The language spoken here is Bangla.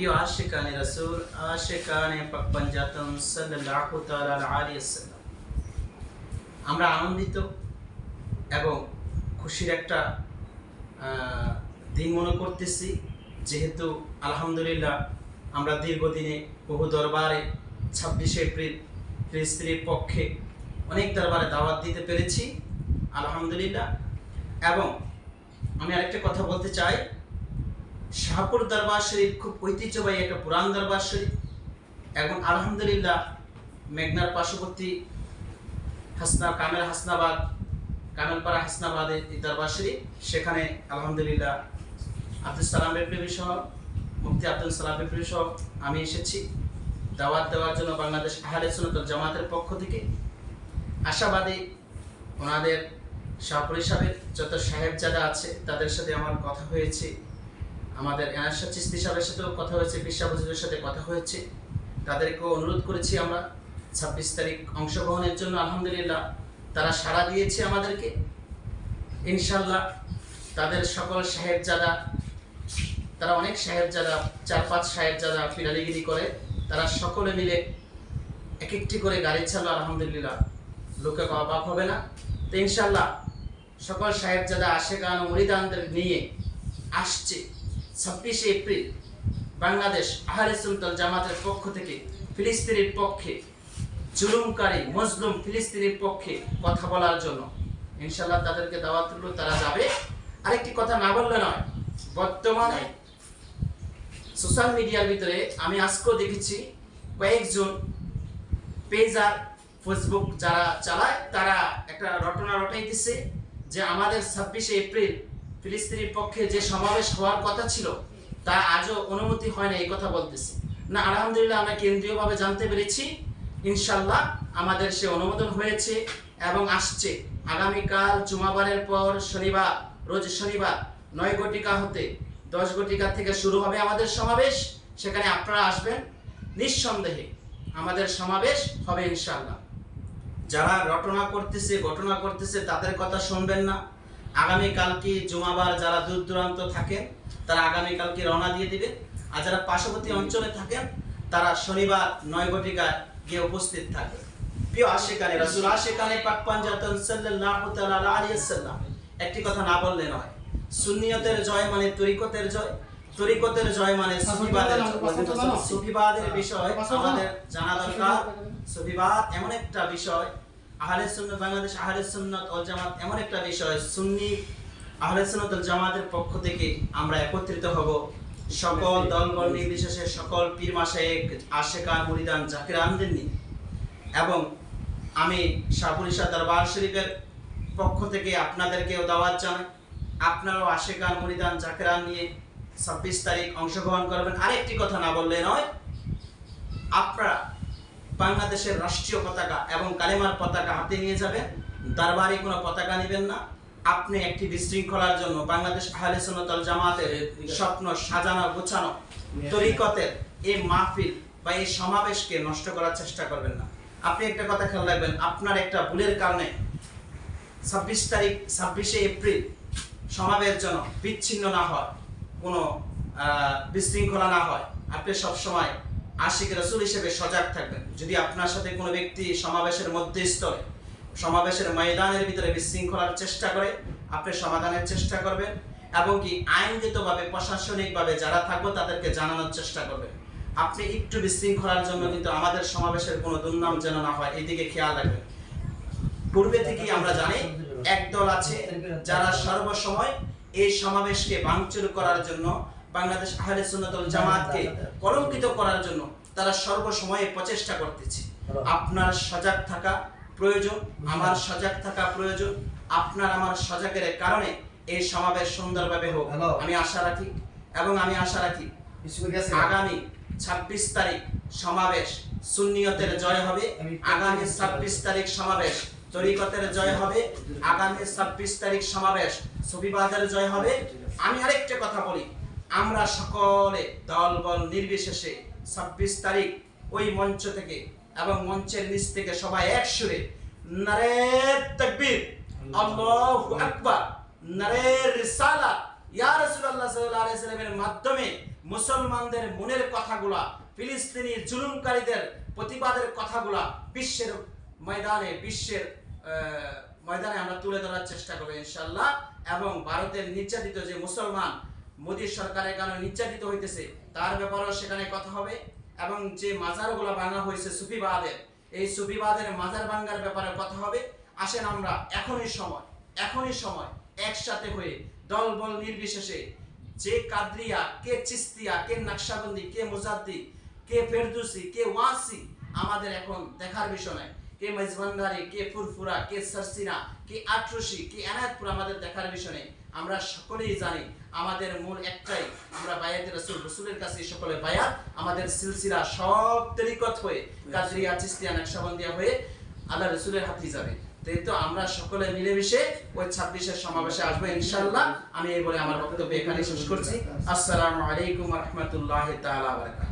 প্রিয় আশিকানে রসুল আশিকানে তাআলা আলাইহি ওয়াসাল্লাম আমরা আনন্দিত এবং খুশির একটা দিন মনে করতেছি। যেহেতু আলহামদুলিল্লাহ আমরা দীর্ঘদিনে বহু দরবারে ছাব্বিশে এপ্রিল ফিলিস্তিনের পক্ষে অনেক দরবারে দাওয়াত দিতে পেরেছি, আলহামদুলিল্লাহ। এবং আমি আরেকটা কথা বলতে চাই শাহপুর দরবার শরীফ খুব ঐতিহ্যবাহী একটা পুরান দরবার শরীফ। এবং আলহামদুলিল্লাহ মেঘনার পার্শ্ববর্তী হাসনা, কামেল হাসনাবাদ, কামেলপাড়া হাসনাবাদে এই দরবার শরীফ। সেখানে আলহামদুলিল্লাহ আব্দুল সালাম বেপ্রেমী সহ, মুফতি আব্দুল সালাম বেপ্রেমী সহ আমি এসেছি। দাওয়াত দেওয়ার জন্য বাংলাদেশ আহলে সুন্নাত জামাতের পক্ষ থেকে। আশাবাদী ওনাদের শাহপুর সাহেবের যত সাহেবজাদা আছে, তাদের সাথে আমার কথা হয়েছে। আমাদের এনাশা চিস্তি সাহেবের সাথেও কথা হয়েছে বজুরের সাথে কথা হয়েছে। তাদেরকেও অনুরোধ করেছি আমরা ছাব্বিশ তারিখ অংশগ্রহণের জন্য, আলহামদুলিল্লাহ। তারা সাড়া দিয়েছে আমাদেরকে। ইনশাল্লাহ তাদের সকল সাহেবজাদা, তারা অনেক সাহেবজাদা, চার পাঁচ সাহেবজাদা ফিরালিগিরি করে, তারা সকলে মিলে এক একটি করে গাড়ি চালো আলহামদুলিল্লাহ। লোকে অবাক হবে না। তো ইনশাল্লাহ সকল সাহেবজাদা আশেগান মরিদানদের নিয়ে আসছে। ছাব্বিশে এপ্রিল, বাংলাদেশ আহলে সুলতান জামাতের পক্ষ থেকে ফিলিস্তিনের পক্ষে জুলুমকারী, মজলুম ফিলিস্তিনের পক্ষে কথা বলার জন্য। ইনশাল্লাহ তাদেরকে দাওয়াত দিল তারা যাবে। আরেকটি কথা না বললে নয়, বর্তমানে সোশ্যাল মিডিয়ার ভিতরে আমি আজকেও দেখেছি কয়েকজন পেজ আর ফেসবুক যারা চালায়, তারা একটা রটনা রটাইতেছে যে আমাদের ছাব্বিশে এপ্রিল ফিলিস্তিনের পক্ষে যে সমাবেশ হওয়ার কথা ছিল তা আজও অনুমতি হয় না এই কথা বলতেছে। না, আলহামদুলিল্লাহ আমরা কেন্দ্রীয়ভাবে জানতে পেরেছি ইনশাল্লাহ আমাদের সে অনুমোদন হয়েছে এবং আসছে। আগামীকাল জুমাবারের পর শনিবার, রোজ শনিবার, নয় ঘটিকা হতে দশ ঘটিকা থেকে শুরু হবে আমাদের সমাবেশ। সেখানে আপনারা আসবেন। নিঃসন্দেহে আমাদের সমাবেশ হবে ইনশাল্লাহ যারা রটনা করতেছে, ঘটনা করতেছে, তাদের কথা শুনবেন না। আগামীকালকে জুমাবার যারা দূর দূরান্ত থাকেন, তারা আগামীকালকে রওনা দিয়ে দিবে। আর যারা পার্শ্ববর্তী অঞ্চলে থাকেন, তারা শনিবার নয় ঘটিকায় গিয়ে উপস্থিত থাকবে। প্রিয় আশেকানে, রাসূল আশেকানে পাক পাঞ্জাতন সাল্লাল্লাহু তাআলা আলাইহি ওয়াসাল্লাম, একটি কথা না বললে নয়। সুন্নিয়তের জয় মানে তরিকতের জয়। তরিকতের জয় মানে সুফিবাদের। সুফিবাদের বিষয় আমাদের জানা দরকার। সুফিবাদ এমন একটা বিষয় আহলে সুন্নাত বাংলাদেশ আহলে সুন্নাত জামাত এমন একটা বিষয় সুন্নি আহলে সুন্নাত ওয়াল জামাতের পক্ষ থেকে আমরা একত্রিত হব। সকল দলবল নির্বিশেষে সকল পীর মাসায়েক আশেকান মুরিদান জাকিরানদের নিয়ে। এবং আমি শাহপুরিশা দরবার শরীফের পক্ষ থেকে আপনাদেরকেও দাওয়াত জানাই। আপনারাও আশেকান মুরিদান জাকিরান নিয়ে ছাব্বিশ তারিখ অংশগ্রহণ করবেন। আরেকটি কথা না বললে নয় আপনারা বাংলাদেশের রাষ্ট্রীয় পতাকা এবং কালেমার পতাকা হাতে নিয়ে যাবেন। দরবারে কোনো পতাকা নেবেন না। আপনি একটি বিশৃঙ্খলার জন্য বাংলাদেশ আহলে জামাতের স্বপ্ন সাজানো, গোছানো তরিকতের এই মাহফিল বা এই সমাবেশকে নষ্ট করার চেষ্টা করবেন না। আপনি একটা কথা খেয়াল রাখবেন, আপনার একটা ভুলের কারণে ছাব্বিশ তারিখ, ছাব্বিশে এপ্রিল সমাবেশ জন্য বিচ্ছিন্ন না হয়, কোনো বিশৃঙ্খলা না হয়। আপনি সবসময় আশিক রসুল হিসেবে সজাগ থাকবেন। যদি আপনার সাথে কোনো ব্যক্তি সমাবেশের মধ্যে স্তরে সমাবেশের ময়দানের ভিতরে বিশৃঙ্খলার চেষ্টা করে, আপনি সমাধানের চেষ্টা করবেন এবং কি আইনগতভাবে, প্রশাসনিকভাবে যারা থাকব তাদেরকে জানানোর চেষ্টা করবেন। আপনি একটু বিশৃঙ্খলার জন্য কিন্তু আমাদের সমাবেশের কোনো দুর্নাম যেন না হয় এইদিকে খেয়াল রাখবেন। পূর্বে থেকেই আমরা জানি, একদল আছে যারা সর্বসময় এই সমাবেশকে ভাঙচুর করার জন্য, বাংলাদেশ আহলে সুন্নাতুল জামাতকে কলঙ্কিত করার জন্য তারা সর্বসময় প্রচেষ্টা করতেছে। আপনার সজাগ থাকা প্রয়োজন আমার সজাগ থাকা প্রয়োজন আপনার আমার সজাগের কারণে এই সমাবেশ সুন্দরভাবে হোক. আমি আশা রাখি এবং আমি আশা রাখি আগামী ছাব্বিশ তারিখ সমাবেশ সুন্নিয়তের জয় হবে আগামী ছাব্বিশ তারিখ সমাবেশ তরিকতের জয় হবে আগামী ছাব্বিশ তারিখ সমাবেশ সুবিবাদের জয় হবে। আমি আরেকটা কথা বলি আমরা সকলে দলবল নির্বিশেষে ছাব্বিশ তারিখ ওই মঞ্চ থেকে এবং মঞ্চের নিচ থেকে সবাই এক সুরে নারে তাকবীর আল্লাহু আকবার। নারে রিসালা। ইয়া রাসূলুল্লাহ সাল্লাল্লাহু আলাইহি সাল্লামের মাধ্যমে মুসলমানদের মনের কথাগুলা ফিলিস্তিনি জুলুমকারীদের প্রতিবাদের কথাগুলা বিশ্বের ময়দানে বিশ্বের আহ, ময়দানে আমরা তুলে ধরার চেষ্টা করব ইনশাল্লাহ এবং ভারতের নির্যাতিত যে মুসলমান মোদী সরকারের কারণে নির্যাতিত হইতেছে তার ব্যাপারেও সেখানে কথা হবে। এবং যে মাজারগুলো ভাঙা হয়েছে সুফিবাদের, এই সুফিবাদের মাজার ভাঙ্গার ব্যাপারে কথা হবে। আসেন আমরা এখনই সময় এখনই সময় একসাথে হয়ে দলবল নির্বিশেষে যে কাদরিয়া, কে চিস্তিয়া, কে নকশাবন্দি, কে মুজাদ্দি কে ফেরদুসি, কে ওয়াসি আমাদের এখন দেখার বিষয় নয়। কে মেজবান্ডারি কে ফুরফুরা কে সারসিনা কে আটরসি কে এনায়তপুর আমাদের দেখার বিষয়। আমরা সকলেই জানি আমাদের মূল একটাই আমরা বায়াত রসুল রসুলের কাছে সকলে বায়াত আমাদের সিলসিলা সব তরিকত হয়ে কাদরিয়া চিস্তিয়া নকশাবন্দিয়া হয়ে আল্লাহ রসুলের হাতে যাবে। তো তো আমরা সকলে মিলেমিশে ওই ছাব্বিশের সমাবেশে আসব ইনশাল্লাহ আমি এই বলে আমার বক্তব্য এখানে শেষ করছি। আসসালামু আলাইকুম রহমতুল্লাহ তাআলা বারাকাতুহু।